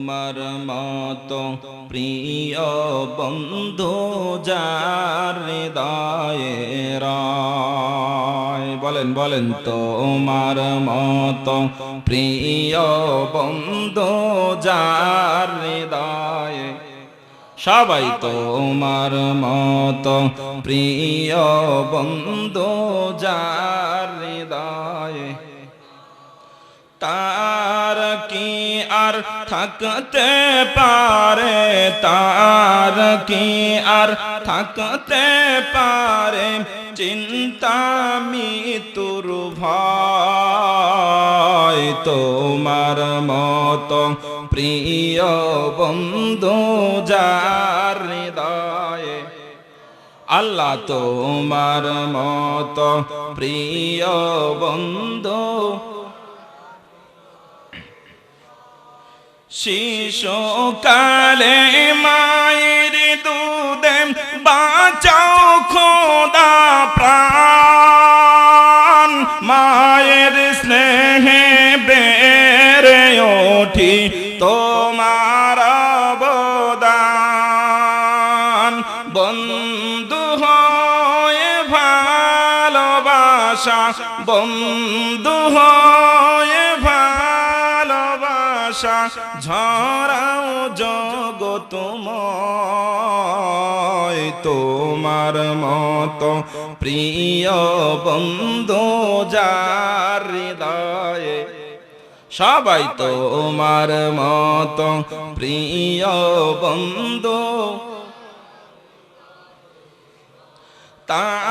তোমার মতো প্রিয় বন্ধু যার হৃদয়ে রায়। বলেন বলেন, তোমার মতো প্রিয় বন্ধু যার হৃদয়ে সবাই তোমার মতো প্রিয় বন্ধু যার হৃদয়ে তার কি আর থাকতে পারে? তার কি আর থাকতে পারে? চিন্তা মৃত্যুর ভয়। তোমার মতো প্রিয় বন্ধু যার হৃদয়ে আল্লাহ তোমার মতো প্রিয় বন্ধু শিশুকালে মায়ের দুধে বাঁচাও খোদা প্রাণ। মায়ের স্নেহে বেড়ে ওঠি তোমার অবদান। বন্ধু হয়ে ভালোবাসা, বন্ধু ঝরাও জগতময় তোমার মত প্রিয় বন্ধু যার হৃদয়ে সবাই তোমার মত প্রিয় বন্ধু। কি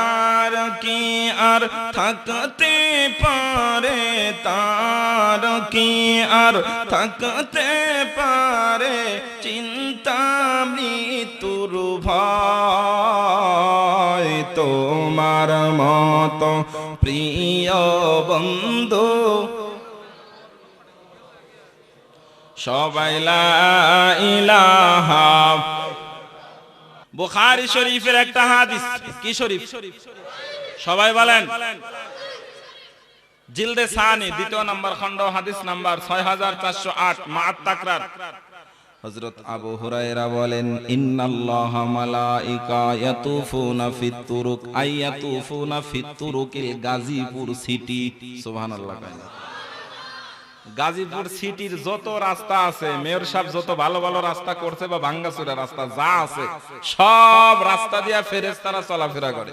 আর থাকতে পারে তার কি আর থাকতে পারে চিন্তা মৃত্যুর ভয়? তোমার মতো প্রিয় বন্ধু, সবাই বুখারী শরীফের একটা হাদিস। কি শরীফ শরীফ? সবাই বলেন। জিলদে সানি, দ্বিতীয় নাম্বার খণ্ড, হাদিস নাম্বার ছয় হাজার চারশো আট মাত তাকরার। হযরত আবু হুরায়রা বলেন, ইন্নাল্লাহ মালাইকা ইয়াতুফুনা ফিত তুরুক তুরুকিল গাজীপুর সিটি। সুবহানাল্লাহ গাজীপুর সিটির যত রাস্তা আছে, মেয়র সাহেব যত ভালো ভালো রাস্তা করছে বা ভাঙ্গাচুরা রাস্তা, যা আছে, সব রাস্তা দিয়া ফেরেশতারা চলাফেরা করে।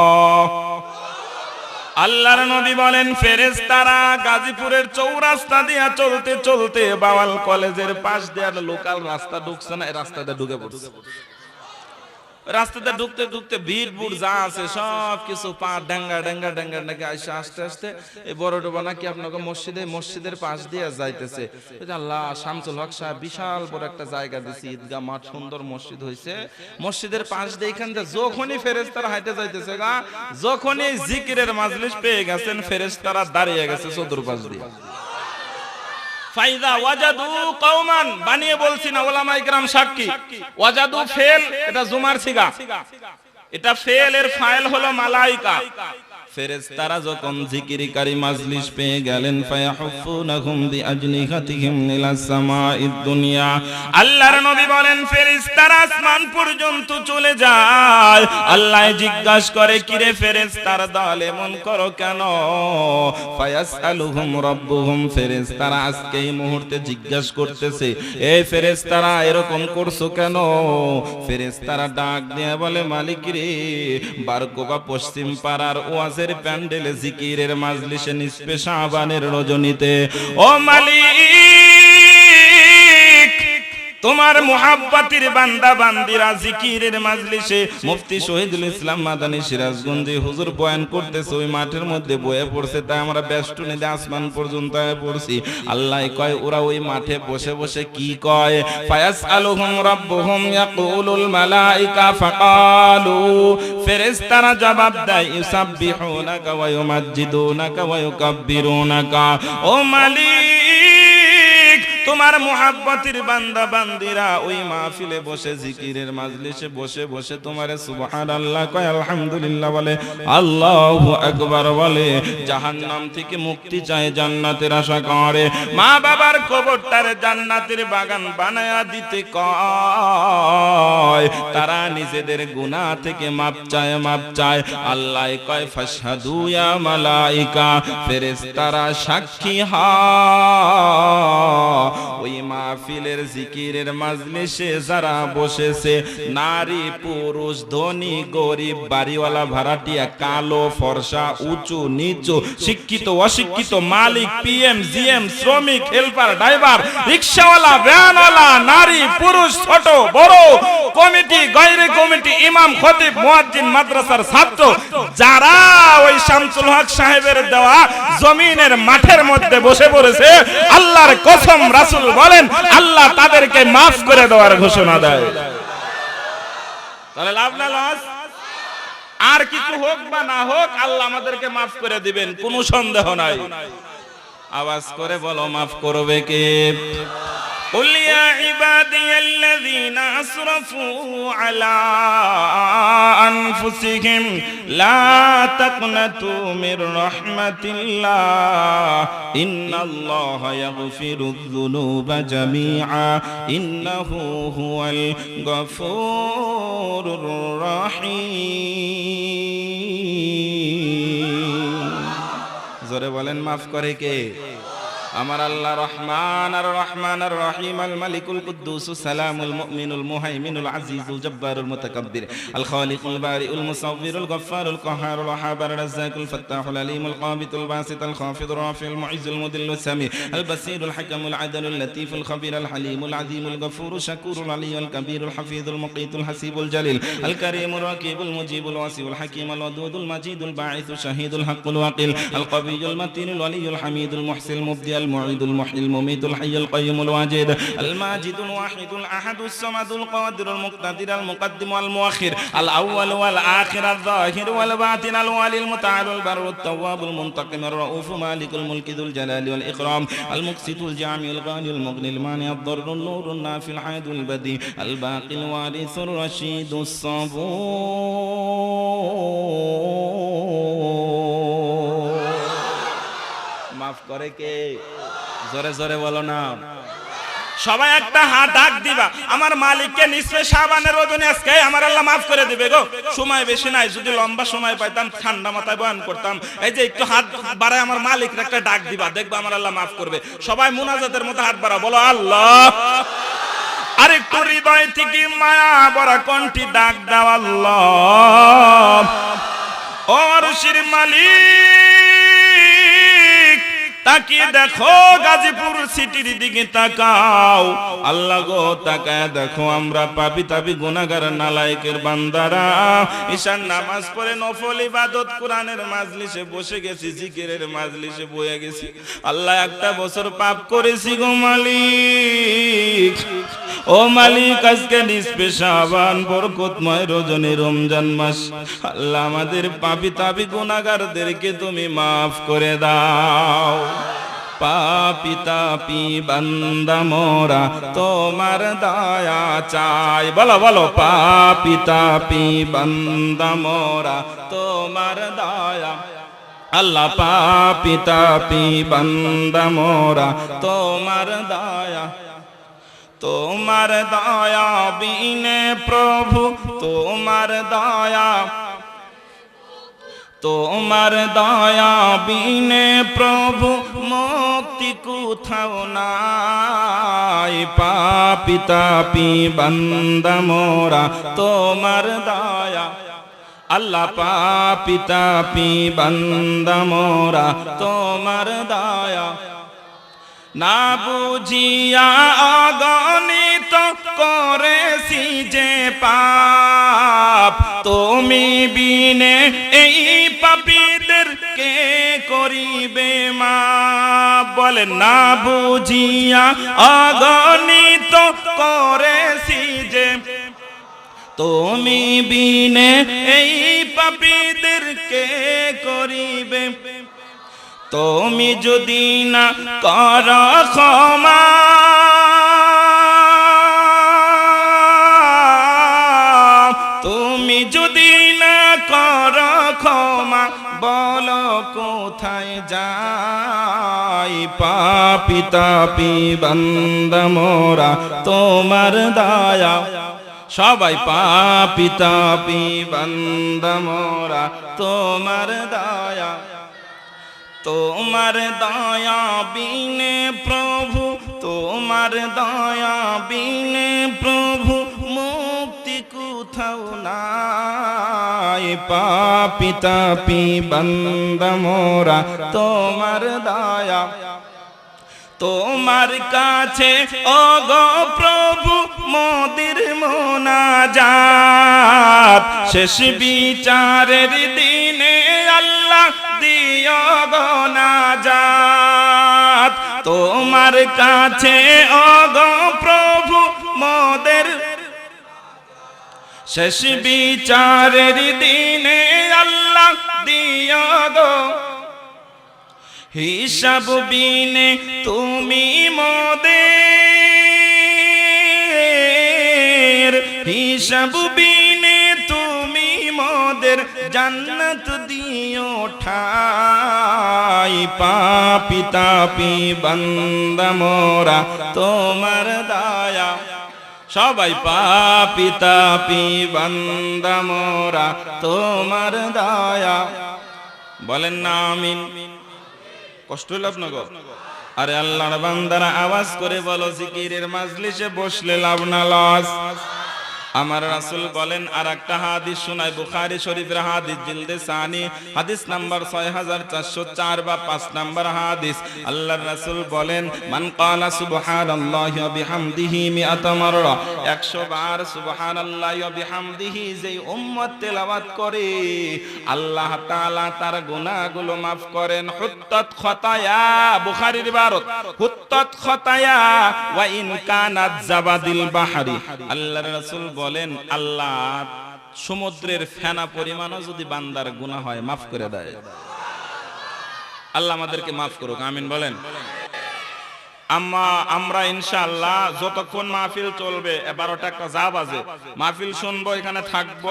আল্লাহর নবী বলেন, ফেরেশতারা গাজীপুরের চৌরাস্তা দিয়া চলতে চলতে বাওয়াল কলেজের পাশ দিয়ে লোকাল রাস্তা ঢুকছে না, এই রাস্তাটা ঢুকে পড়ছে। রাস্তাতে ঢুকতে ঢুকতে ভিড় বুড় যা আছে সব কিছু পা ডাঙ্গা ডাঙ্গা ডাঙ্গা ডাঙ্গা আসে আস্তে আস্তে এই বড় ডোবা নাকি আপনাকে মসজিদে, মসজিদের পাশ দিয়ে যাইতেছে। আল্লাহ শামসুল হক সাহেব বিশাল বড় একটা জায়গা দিছি ঈদগাহ মাঠ, সুন্দর মসজিদ হয়েছে মসজিদের পাশ দিয়ে এখান দিয়ে যখনই ফেরেস্তারা হাইতে যাইতেছে গা, যখনই জিকিরের মাজলিস পেয়ে গেছেন ফেরেস্তারা দাঁড়িয়ে গেছে চতুর্পাশ দিয়ে। ওয়াজাদু কওমান বানিয়ে সাক্ষী। ওয়াজাদু ফেল এটা জুমার এটা ফেল এর ফাইল হলো মালাইকা। ফেরেশতারা যখন জিকিরকারী মাজলিস পেয়ে গেলেন সামাঈদ দুনিয়া। আল্লাহর নবী বলেন, ফেরেশতারা আসমান পর্যন্ত চলে যায়। আল্লাহ জিজ্ঞাসা করে, কিরে ফেরেশতার দল, এমন করো কেন? ফায়াসআলুহুম আজকে এই মুহূর্তে জিজ্ঞাসা করতেছে এই ফেরেশতারা, এরকম করছ কেন? ফেরেশতারা ডাক দিয়ে বলে, মালিক রে, বারকোবা পশ্চিম পাড়ার ওয়াজের প্যান্ডেলে জিকিরের মাজলিসে নিস্পেশা আবানের রজনীতে। ও মালিক! তোমার মুহাব্বাতির বান্দা বান্দিরা জিকিরের মাজলিসে মুফতি শহীদুল ইসলাম মাদানী সিরাজগঞ্জে হুজুর বয়ান করতেছে, ওই মাঠের মধ্যে বয়ে পড়ছে, তাই আমরা বেষ্টনীতে আসমান পর্যন্ত আয়া পড়ছি। আল্লাহ কয়, ওরা ওই মাঠে বসে বসে কি কয়? ফায়াস আলুহুম রাব্বুহুম ইয়াকুলুল মালাইকা ফাকালু, ফেরেশতারা জবাব দেয়, ইউসাব্বিহুনাকা ওয়া ইউমাজ্জিদুনাকা ওয়া ইউকাব্বিরুনাকা। ও মালিক! তোমার মুহাব্বতের বান্দা বান্দিরা ওই মাহফিলে বসে জিকিরের মাজলিসে বসে বসে তোমারে সুবহানাল্লাহ কয় আলহামদুলিল্লাহ বলে, আল্লাহু আকবার বলে, জাহান্নাম থেকে মুক্তি চায় জান্নাতের আশা করে। মা বাবার কবরটারে জান্নাতের বাগান বানায়া দিতে কয়, তারা নিজেদের গুনাহ থেকে মাপ চায় মাপ চায়। আল্লাহ কয়, ফাশহাদু ইয়া মালাইকা, ফেরেশতারা সাক্ষী হা। Oh, ওই মাহফিলের জিকিরের মাজলিসে যারা বসেছে, নারী, পুরুষ, ধনী, গরিব, বাড়িওয়ালা, ভাড়াটিয়া, কালো, ফর্সা, উঁচু, নিচু, শিক্ষিত, অশিক্ষিত, মালিক, পিএম, জিএম, শ্রমিক, হেল্পার, ড্রাইভার, রিক্সাওয়ালা, ভ্যানওয়ালা, নারী, পুরুষ, ছোট, বড়, কমিটি গৈরে কমিটি, ইমাম, খতিব, মুয়াজ্জিন, মাদ্রাসার ছাত্র, যারা ওই শামসুল হক সাহেবের দেওয়া জমিনের মাঠের মধ্যে বসে পড়েছে, আল্লাহর কসম রাসূল বলেন, আল্লাহ তাদেরকে মাফ করে দেওয়ার ঘোষণা দেয়। তাহলে লাভ না লস? আর কিছু হোক বা না হোক, আল্লাহ আমাদেরকে মাফ করে দিবেন, কোনো সন্দেহ নাই। আওয়াজ করে বলো মাফ করবে কে قل يا عبادي الذين أسرفوا على أنفسهم لا تقنطوا من رحمة الله إن الله يغفر الذنوب جميعا إنه هو الغفور الرحيم জোরে বলেন মাফ করে কে? আমার আল্লাহ রহমান আর রহমান আর রহিম আল মালিকুল কুদ্দুস সালামুল মুমিনুল মুহাইমিনুল আজিজুল জব্বারুল মুতাকাব্বির আল খালিকুল বারিউল মুসাব্বিরুল গফফারুল কাহারুল ওয়াহাবুর রাজ্জাকুল ফাত্তাহুল আলিমুল কাবিতুল বাসিতুল খাফিদুর রাফিউল মুইজুল মুদিল্লুস সামি আল বাসিরুল হাকামুল আদালুল লতিফুল খবীরুল হালিমুল আযীমুল গফুরুল শাকুরুল আলিয়ুল কবীরুল হাফিজুল মুকিতুল হাসিবুল জালিল আল কারীমুর রাকিবুল মুজিবুল ওয়াসিউল হাকিম আল ওয়াদুদুল মাজিদুল বাঈসুল শাহীদুল হাক্কুল ওয়াকিল আল কবিয়ুল মাতিনুল ওয়ালিয়ুল হামিদুল মুহসিল মুবদি المعيد المحيي المميت الحي القيوم الواجد الماجد الواحد الأحد الصمد القادر المقتدر المقدم والمؤخر الأول والآخر الظاهر والباطن الوالي المتعال البر التواب المنتقم الرؤوف مالك الملك ذو الجلال والإكرام المقسط الجامع الغني المغني المانع الضر النور النافع الحاد البديع الباقي الوارث الرشيد الصبور মাফ করে কে জোরে জোরে বলো না। সবাই একটা হাত ডাক দিবা। আমার মালিককে নিশ্চয় সাবানের ওজনে আজকে আমার আল্লাহ মাফ করে দিবে গো। সময় বেশি নাই, যদি লম্বা সময় পাইতাম, ঠান্ডা মাথায় বয়ান করতাম। এই যে একটু হাত বাড়ায় আমার মালিক একটা ডাক দিবা, দেখবা আমার আল্লাহ মাফ করবে। সবাই মুনাজাতের মতো হাত বাড়া বলো আল্লাহ। আর একটু হৃদয় থেকে মায়া বড় কণ্ঠি ডাক দাও আল্লাহ। ও মালিক। তাকিয়ে দেখো গাজীপুর সিটির দিকে তাকাও। আল্লাহ গো তাকায় দেখো আমরা পাপি তাপি গুনাহগার নালায়েকের বান্দারা। ঈশান নামাজ পড়ে নফল ইবাদত কোরআনের মাজলিসে বসে গেছি জিকিরের মাজলিসে বয়ে গেছি। আল্লাহ একটা বছর পাপ করেছি গো মালিক। ও মালিক আজকে নিষ্পে শাবান বরকতময় রজনী রমজান মাস। আল্লাহ আমাদের পাপি তাপি গুনাহগারদেরকে তুমি মাফ করে দাও। পাপি তাপি বান্দা মোরা তোমার দয়া চাই বলো বলো পাপি তাপি বান্দা মোরা তোমার দয়া আল্লাহ পাপি তাপি বান্দা মোরা তোমার দয়া তোমার দয়া বিনে প্রভু তোমার দয়া তোমার দয়া বিনে প্রভু মুক্তি কোথাও নাই। পাপি তাপি বান্দা মোরা তোমার দয়া। আল্লাহ পাপি তাপি বান্দা মোরা তোমার দয়া। না বুঝিয়া অগণিত করেছি যে পাপ। তুমি বিনে এই পাপীদের কে করিবে মা। বলে, না বুঝিয়া অগণিত করেছি যে, তুমি বিনে এই পাপীদের কে করিবে। তুমি যদি না কর ক্ষমা পাপি তাপি মোরা, তোমার দয়া। সবাই পাপি তাপি মোরা, তোমার দয়া। তোমার দয়া বিনে প্রভু, তোমার দয়া বিনে প্রভু, মুক্তি কোথাও নাই। পাপি তাপি বন্দ মোরা, তোমার দয়া। তোমার কাছে ও গো প্রভু, মোদির মোনাজাত। শেষ বিচারের দিনে আল্লাহ দিও গো নাজাত। তোমার কাছে ও গো প্রভু, মোদের শেষ বিচারের দিনে আল্লাহ দিও গো হিসাব বিনে তুমি মোদের। হিসাব বিনে তুমি মোদের, জান্নাত দিও ঠাই। পাপি তাপি বান্দা মোরা, তোমার দায়া। সবাই পাপি তাপি বান্দা মোরা, তোমার দায়া। বলেন না আমিন। কষ্ট হইল আপনাকে আরে আল্লাহর বান্দারা আওয়াজ করে বলো, জিকিরের মাজলিসে বসলে লাভ না, লস। আমার রাসূল বলেন আর একটা হাদিস শোনায় বুখারী শরীফের হাদিস, জিলদে সানি, হাদিস নাম্বার 6404 বা পাঁচ নাম্বার হাদিস। আল্লাহর রাসূল বলেন, মান ক্বালা সুবহানাল্লাহি ওয়া বিহামদিহি মিআতা মাররা 100 বার সুবহানাল্লাহি ওয়া বিহামদিহি যেই উম্মত তেলাওয়াত করে, আল্লাহ তাআলা তার গুনাহগুলো maaf করেন। হুত্তাত খতায়া বুখারীর ইবারত, হুত্তাত খতায়া ওয়া ইন কানাত জাবাদিল বাহরি আল্লাহর রাসূল বলেন, আল্লাহ, সমুদ্রের ফেনা পরিমাণও যদি বান্দার গুনাহ হয়, মাফ করে দেয়। আল্লাহ আমাদেরকে মাফ করুক, আমিন বলেন। আমরা ইনশাআল্লাহ যতক্ষণ মাহফিল চলবে বারোটা একটা যা বাজে, মাহফিল শুনব, এখানে থাকব।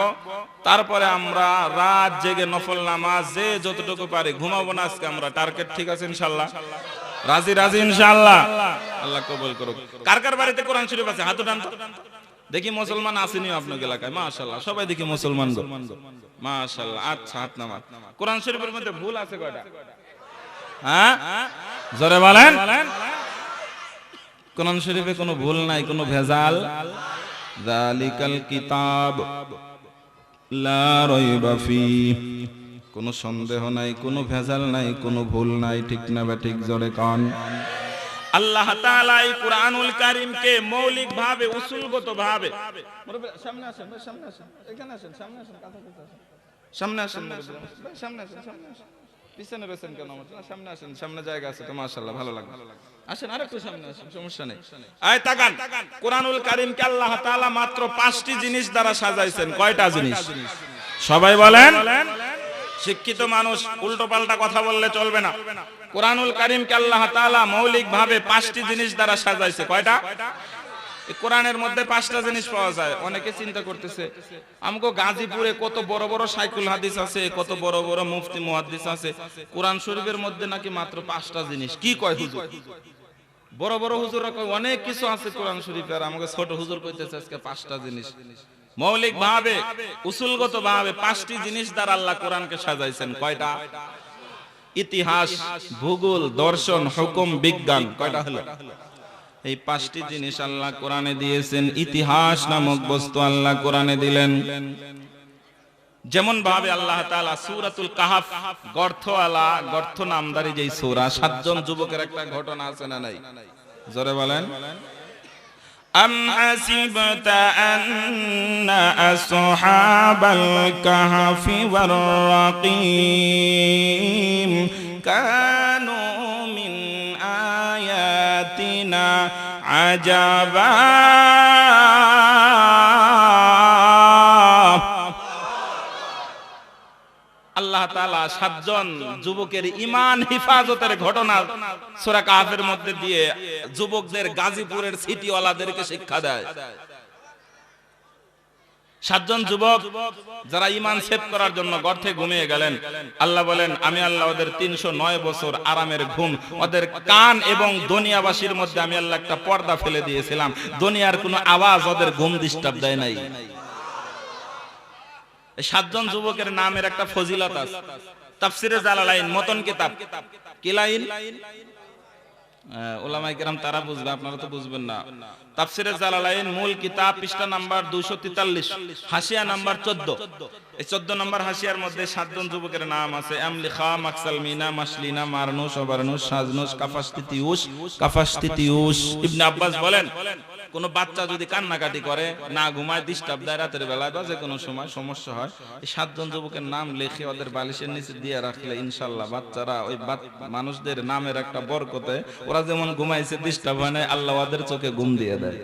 তারপরে আমরা রাত জেগে নফল নামাজ, যে যতটুকু পারি, ঘুমাবো না আজকে আমরা, টার্গেট ঠিক আছে ইনশাআল্লাহ? রাজি রাজি ইনশাআল্লাহ? আল্লাহ কবুল করুক। কার কার বাড়িতে কোরআন শরীফ আছে? হাত। দেখি মুসলমান আসেনি আপনার এলাকায়। মাশাআল্লাহ, সবাই দেখি মুসলমান গো। মাশাআল্লাহ আচ্ছা হাত কোরআন শরীফের মধ্যে ভুল আছে কয়টা? হ্যাঁ? জোরে বলেন। কোরআন শরীফে কোনো ভুল নাই, কোনো ভেজাল। জালিকাল কিতাব, লা রাইবা ফি। কোনো সন্দেহ নাই, কোনো ভেজাল নাই, কোনো ভুল নাই, ঠিক না বা ঠিক, জোরে কান। আল্লাহ তাআলা এই কুরআনুল কারীমকে মৌলিক ভাবে, উসুলগত ভাবে। সামনে আসেন সামনে আসেন। এখানে আসেন, সামনে আসেন আসেন। সামনে আসেন সামনে আসেন সামনে আসেন। পিছনে কেন? সামনে আসেন, সামনে জায়গা আছে তো, মাশাআল্লাহ, ভালো লাগবে। আসেন, আরেকটু সামনে আসেন, সমস্যা নেই। আয় তাকান। কোরআনুল কারীমকে আল্লাহ তাআলা মাত্র পাঁচটি জিনিস দ্বারা সাজাইছেন। কয়টা জিনিস? সবাই বলেন। শিক্ষিত মানুষ উল্টো পাল্টা কথা বললে চলবে না। কোরআনুল কারীমকে আল্লাহ মৌলিক ভাবে পাঁচটি জিনিস দ্বারা সাজাইছে। কয়টা? কোরআনের মধ্যে পাঁচটা জিনিস পাওয়া যায়। অনেকে চিন্তা করতেছে, আমগো গাজীপুরে কত বড় বড় সাইকুল হাদিস আছে, কত বড় বড় মুফতি মুহাদ্দিস আছে। কোরআন শরীফের মধ্যে নাকি মাত্র পাঁচটা জিনিস। কি কয় হুজুর? বড় বড় হুজুররা কয়, অনেক কিছু আছে কোরআন শরীফে। আর আমাকে ছোট হুজুর কইতেছে আজকে পাঁচটা জিনিস। মৌলিক ভাবে উসুলগত ভাবে পাঁচটি জিনিস দ্বারা আল্লাহ কোরআনকে সাজাইছেন কয়টা? ইতিহাস ভূগোল দর্শন হুকুম বিজ্ঞান কয়টা হলো? এই পাঁচটি জিনিস আল্লাহ কোরআনে দিয়েছেন ইতিহাস নামক বস্তু আল্লাহ কোরআনে দিলেন। যেমন ভাবে আল্লাহ তাআলা সূরাতুল কাহাফ গর্থওয়ালা গর্থ নামদারি যেই সূরা সাতজন যুবকের একটা ঘটনা আছে না নাই? জোরে বলেন। أم حسبت أن أصحاب الكهف والرقيم كانوا من آياتنا عجبا আল্লাহ তাআলা সাতজন যুবকের ইমান হিফাজতের ঘটনা সূরা কাহফের মধ্যে দিয়ে যুবকদের গাজীপুরের সিটিওয়ালাদেরকে শিক্ষা দেয়। সাতজন যুবক যারা ইমান সেভ করার জন্য গর্তে ঘুমিয়ে গেলেন। আল্লাহ বলেন, আমি আল্লাহ ওদের তিনশো নয় বছর আরামের ঘুম, ওদের কান এবং দুনিয়াবাসীর মধ্যে আমি আল্লাহ একটা পর্দা ফেলে দিয়েছিলাম। দুনিয়ার কোনো আওয়াজ ওদের ঘুম ডিস্টার্ব দেয় নাই। সাতজন যুবকের নামের একটা ফজিলত আছে। তাফসিরে জালালাইন, মতন কিতাব। কি লাইন? ওলামাই কেরাম তারা বুঝবে, আপনারা তো বুঝবেন না। তাফসিরে জালালাইন, মূল কিতাব, পৃষ্ঠা নাম্বার 243 হাসিয়া নাম্বার 14 এই 14 নম্বর হাসিয়ার মধ্যে সাতজন যুবকের নাম আছে। আমলিখা মাকসাল মিনা, মাসলিনা মারনুস ওবারনুস সাজনুস কাফাস্তিতিউস কাফাস্তিতিউস ইবনে আব্বাস বলেন কোন বাচ্চা যদি কান্নাকাটি করে, না ঘুমায় ডিস্টার্ব দেয়, রাতের বেলায় বা যে কোনো সময় সমস্যা হয়, এই সাতজন যুবকের নাম লিখে ওদের বালিশের নিচে দিয়ে রাখলে ইনশাল্লাহ বাচ্চারা ওই মানুষদের নামের একটা বরকতে ওরা যেমন ঘুমাইছে ডিস্টার্ব হয় না আল্লাহ ওদের চোখে ঘুম দিয়ে দেয়।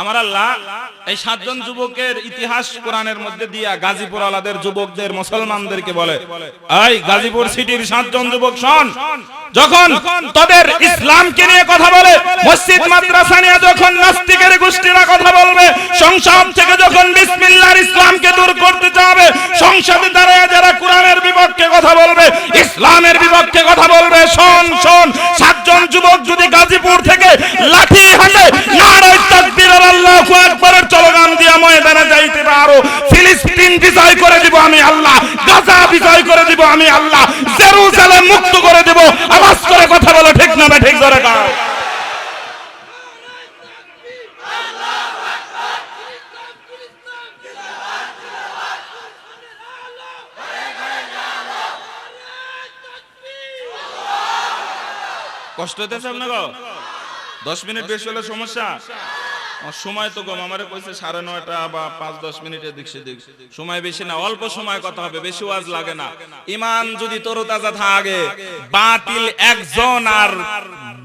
আমার আল্লাহ এই সাতজন যুবকের ইতিহাস কোরআনের মধ্যে দিয়া গাজীপুর আলাদের যুবকদের, মুসলমানদেরকে বলে, এই গাজীপুর সিটির সাতজন যুবক শোন, যখন তাদের ইসলামকে নিয়ে কথা বলে, মসজিদ, মাদ্রাসা নিয়ে যখন নাস্তিকের গোষ্ঠীরা কথা বলবে, সংসদ থেকে যখন বিসমিল্লাহর ইসলামকে দূর করতে চাবে, সংসদে দাঁড়ায় যারা কোরআনের বিপক্ষে কথা বলবে, ইসলামের বিপক্ষে কথা বলবে, শোন শোন, সাতজন যুবক যদি গাজীপুর থেকে লাঠি হাতে আর আল্লাহু আকবারের চলগান দিয়া ময়দানে যাইতে পারো। ফিলিস্তিন বিজয় করে দিব আমি আল্লাহ, গাজা বিজয় করে দিব আমি আল্লাহ, জেরুজালেম মুক্ত করে দিব। আওয়াজ করে কথা বলো, ঠিক না ঠিক ধরে কাও। কষ্ট হইতেছে আপনাকে দশ মিনিট বেশি হলে সমস্যা। সময় তো কম, আমারে কইছে সাড়ে নয়টা বা পাঁচ, দশ মিনিটের দিক সময় বেশি না, অল্প সময় কথা হবে, বেশি ওয়াজ লাগে না। ইমান যদি তরতাজা থাকে, বাতিল একজন আর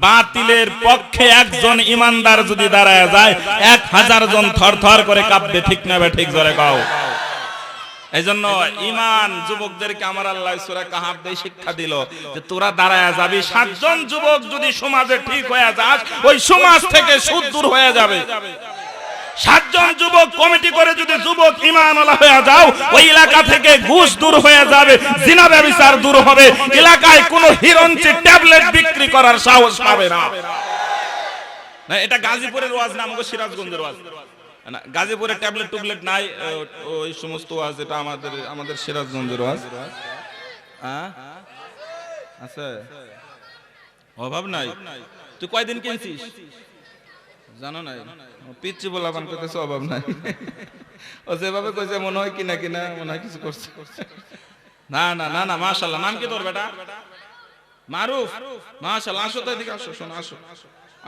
বাতিলের পক্ষে একজন ইমানদার যদি দাঁড়ায় যায়, এক হাজার জন থর থর করে কাঁপবে, ঠিক না ঠিক জোরে কাও। এই জন্য ইমান যুবকদেরকে আমার আল্লাহ সূরা কাহাব দিয়ে শিক্ষা দিল যে তোরা দাঁড়ায় যাবি। সাতজন যুবক যদি সমাজে ঠিক হয়ে যাস ওই সমাজ থেকে সুদ দূর হয়ে যাবে। সাতজন যুবক কমিটি করে যদি যুবক ইমানওয়ালা হয়ে যাও ওই এলাকা থেকে ঘুষ দূর হয়ে যাবে জিনা ব্যবচার দূর হবে। এলাকায় কোনো হিরঞ্চি ট্যাবলেট বিক্রি করার সাহস পাবে না। না। এটা গাজীপুরের ওয়াজ না আমাকে সিরাজগঞ্জের ওয়াজ। না, গাজীপুরে ট্যাবলেট টুবলেট নাই ওই সমস্ত ওয়াজ এটা আমাদের আমাদের সিরাজগঞ্জের ওয়াজ। হ্যাঁ? আছে? অভাব নাই? তুই কয়দিন কিনছিস? জানো নাই? পিচ্ছি বলা পান করতেছে, অভাব নাই। ও যেভাবে কইছে, মনে হয় কিনা কিনা, মনে হয় কিছু করছে। না না না না মাশাল্লাহ নাম কি তোর বেটা? মারুফ। মাশাল্লাহ আসো তো এদিকে আসো, শোনো, আসো।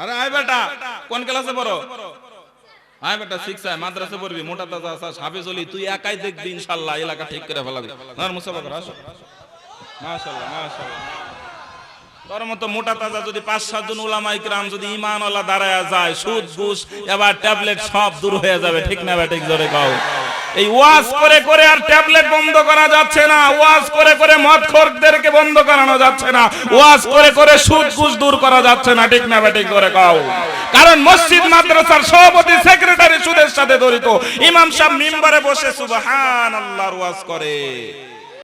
আরে আয় বেটা, কোন ক্লাসে পড়ো? মাদ্রাসা পড়বি, মোটা তাজা তুই একাই দেখবি এলাকা ঠিক করে মতো মোটা তাজা যদি পাঁচ যদি দাঁড়ায় যায়, সুদ, ঘুষ, এবার ট্যাবলেট সব দূর হয়ে যাবে, ঠিক না বেটিক জোরে কাও। এই ওয়াজ করে করে আর ট্যাবলেট বন্ধ করা যাচ্ছে না। ওয়াজ করে করে মদ খোরদেরকে বন্ধ করানো যাচ্ছে না। ওয়াজ করে করে সুদ ঘুষ দূর করা যাচ্ছে না। ঠিক না ঠিক করে কাও। কারণ মসজিদ, মাদ্রাসার সভাপতি, সেক্রেটারি সুদের সাথে জড়িত। ইমাম সাহেব মিম্বারে বসে সুবহানাল্লাহর ওয়াজ করে।